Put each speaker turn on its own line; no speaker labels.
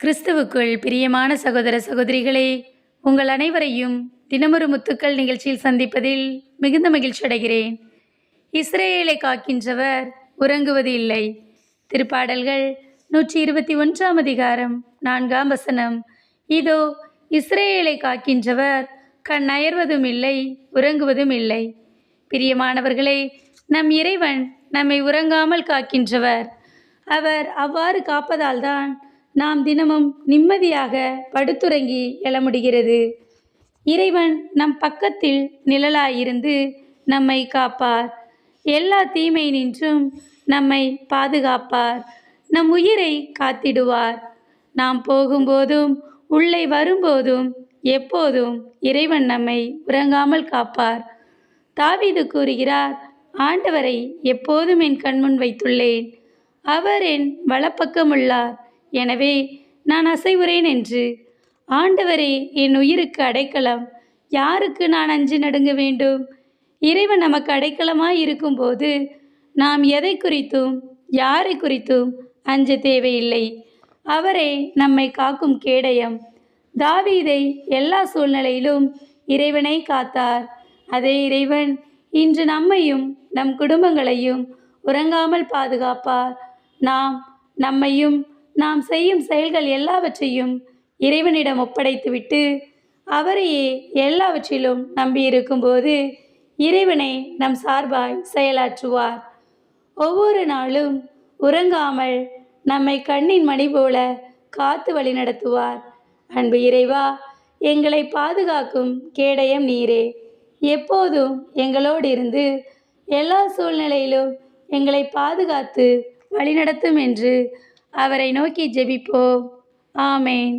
கிறிஸ்துவுக்குள் பிரியமான சகோதர சகோதரிகளே உங்கள் அனைவரையும் தினமொரு முத்துக்கள் நிகழ்ச்சியில் சந்திப்பதில் மிகுந்த மகிழ்ச்சி அடைகிறேன். இஸ்ரேலை காக்கின்றவர் உறங்குவது இல்லை. திருப்பாடல்கள் நூற்றி இருபத்தி ஒன்றாம் அதிகாரம் நான்காம் வசனம். இதோ இஸ்ரேலை காக்கின்றவர் கண் அயர்வதும் இல்லை உறங்குவதும் இல்லை. பிரியமானவர்களே நம் இறைவன் நம்மை உறங்காமல் காக்கின்றவர். அவர் அவ்வாறு காப்பதால்தான் நாம் தினமும் நிம்மதியாக படுத்துறங்கி எழ முடிகிறது இறைவன் நம் பக்கத்தில் நிழலாயிருந்து நம்மை காப்பார். எல்லா தீமை நின்றும் நம்மை பாதுகாப்பார். நம் உயிரை காத்திடுவார். நாம் போகும்போதும் உள்ளே வரும்போதும் எப்போதும் இறைவன் நம்மை உறங்காமல் காப்பார். தாவீது கூறுகிறார் ஆண்டவரை எப்போதும் என் கண்முன் வைத்துள்ளேன். அவர் என் வலப்பக்கம் உள்ளார் எனவே நான் அசைவுறேன் என்று. ஆண்டவரே என் உயிருக்கு அடைக்கலம். யாருக்கு நான் அஞ்சு நடுங்க வேண்டும்? இறைவன் நமக்கு அடைக்கலமாய் இருக்கும்போது நாம் எதை குறித்தும் யாரை குறித்தும் அஞ்ச தேவையில்லை. அவரே நம்மை காக்கும் கேடயம். தாவீதை எல்லா சூழ்நிலையிலும் இறைவனை காத்தார். அதே இறைவன் இன்று நம்மையும் நம் குடும்பங்களையும் உறங்காமல் பாதுகாப்பார். நாம் நம்மையும் நாம் செய்யும் செயல்கள் எல்லாவற்றையும் இறைவனிடம் ஒப்படைத்துவிட்டு அவரையே எல்லாவற்றிலும் நம்பியிருக்கும்போது இறைவனை நம் சார்பாய் செயலாற்றுவார். ஒவ்வொரு நாளும் உறங்காமல் நம்மை கண்ணின் மணி போல காத்து வழி நடத்துவார். அன்பு இறைவா எங்களை பாதுகாக்கும் கேடயம் நீரே. எப்போதும் எங்களோடு இருந்து எல்லா சூழ்நிலையிலும் எங்களை பாதுகாத்து வழிநடத்தும் என்று அவரை நோக்கி ஜெபிப்போம். ஆமேன்.